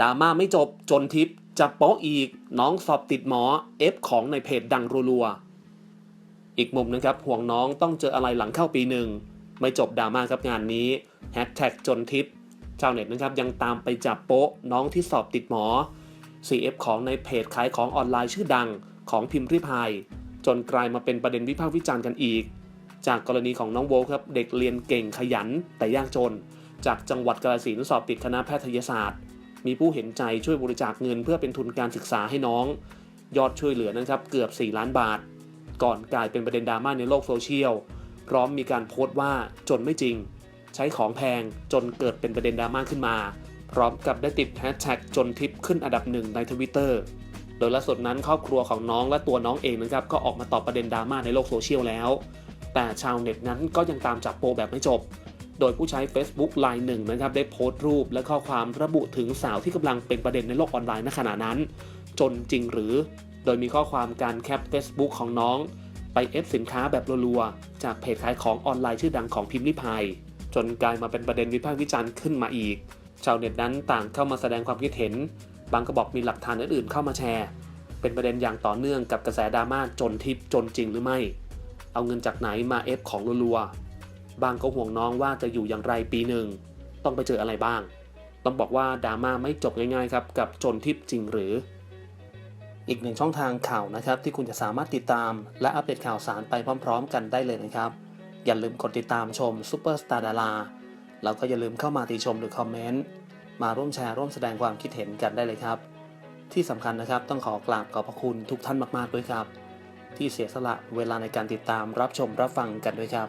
ดราม่าไม่จบจนทิปจะโป๊ะอีกน้องสอบติดหมอเอฟของในเพจดังรัวๆอีกมุมนะครับห่วงน้องต้องเจออะไรหลังเข้าปีหนึ่ง ไม่จบดราม่าครับงานนี้แฮชแท็กจนทิปชาวเน็ตนะครับยังตามไปจับโป๊ะน้องที่สอบติดหมอ CF ของในเพจขายของออนไลน์ชื่อดังของพิมพ์ริพายจนกลายมาเป็นประเด็นวิพากษ์วิจารณ์กันอีก จากกรณีของน้องโวลครับเด็กเรียนเก่งขยันแต่ยากจน จากจังหวัดกาฬสินธุ์สอบติดคณะแพทยศาสตร์ มีผู้เห็นใจช่วยบริจาคเงินเพื่อเป็นทุนการศึกษาให้น้อง ยอดช่วยเหลือนะครับเกือบ 4 ล้านบาท ก่อนกลายเป็นประเด็นดราม่าในโลกโซเชียล พร้อมมีการโพสต์ว่าจนไม่จริง ใช้ของแพงจนเกิดเป็นประเด็นดราม่าขึ้นมา พร้อมกับได้ติดแฮชแท็กจนทิปขึ้นอันดับหนึ่งในทวิตเตอร์โดยล่าสุดนั้นครอบครัวของน้องและตัวน้องเองนะครับก็ออกมาตอบประเด็นดราม่าในโลกโซเชียลแล้ว แต่ชาวเน็ตนั้นก็ยังตามจับโปแบบไม่จบ โดยผู้ใช้ Facebook รายหนึ่งนะครับได้โพสต์รูปและข้อความระบุถึงสาวที่กำลังเป็นประเด็นในโลกออนไลน์ณขณะนั้น จนจริงหรือ โดยมีข้อความการแคป Facebook ของน้อง ไปเอฟสินค้าแบบรัวๆ จากเพจขายของออนไลน์ชื่อดังของพิมพ์ลิพายจนกลายมาเป็นประเด็นวิพากษ์วิจารณ์ขึ้นมาอีก ชาวเน็ตนั้นต่างเข้ามาแสดงความคิดเห็น บางก็บอกมีหลักฐานอื่นๆเข้ามาแชร์ เป็นประเด็นอย่างต่อเนื่องกับกระแสดราม่าจนทิปจนจริงหรือไม่ เอาเงินจากไหนมาเอฟของรัวๆ บางก็ห่วงน้องว่าจะอยู่อย่างไรปีหนึ่ง ต้องไปเจออะไรบ้าง ต้องบอกว่าดราม่าไม่จบง่ายๆครับกับจนทิปจริงหรือ อีกหนึ่งช่องทางข่าวนะครับ ที่คุณจะสามารถติดตาม และอัปเดตข่าวสารไปพร้อม ๆ กันได้เลยนะครับ อย่าลืมกดติดตามชมซูเปอร์สตาร์ดาราแล้วก็อย่าลืมเข้ามาติชมหรือคอมเมนต์มาร่วมแชร์ร่วมแสดงความคิดเห็นกันได้เลยครับ ที่สำคัญนะครับต้องขอกราบขอบพระคุณทุกท่านมากๆด้วยครับ ที่เสียสละเวลาในการติดตามรับชมรับฟังกันด้วยครับ